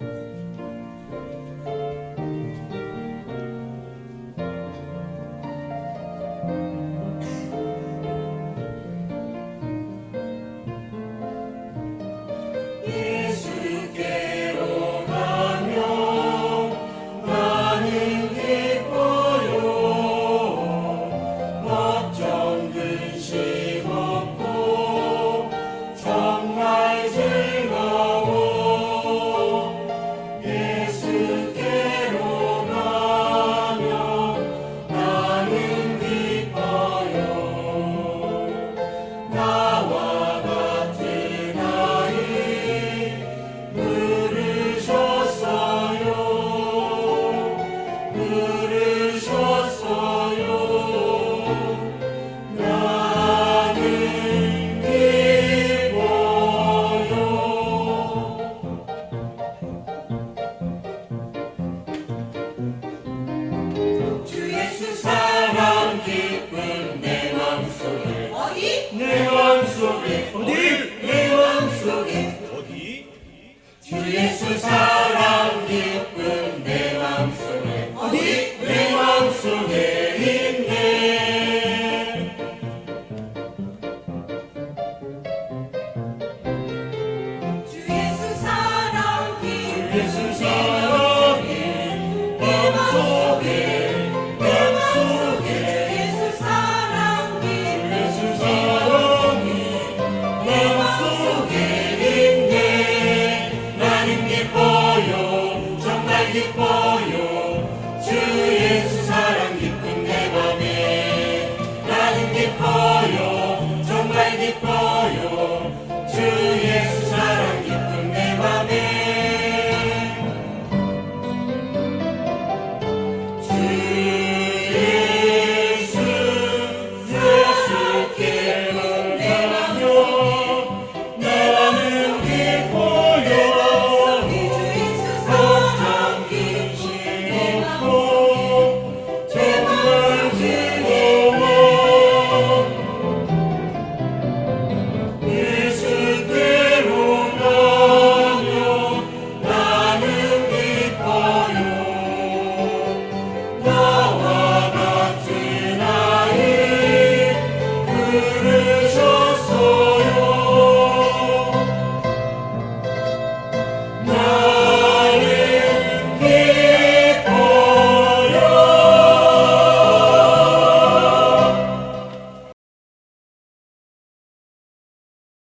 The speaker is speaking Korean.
예수 어디 기뻐요. 주 예수 사랑 기쁨 내 맘에 나는 기뻐요. 정말 기뻐요.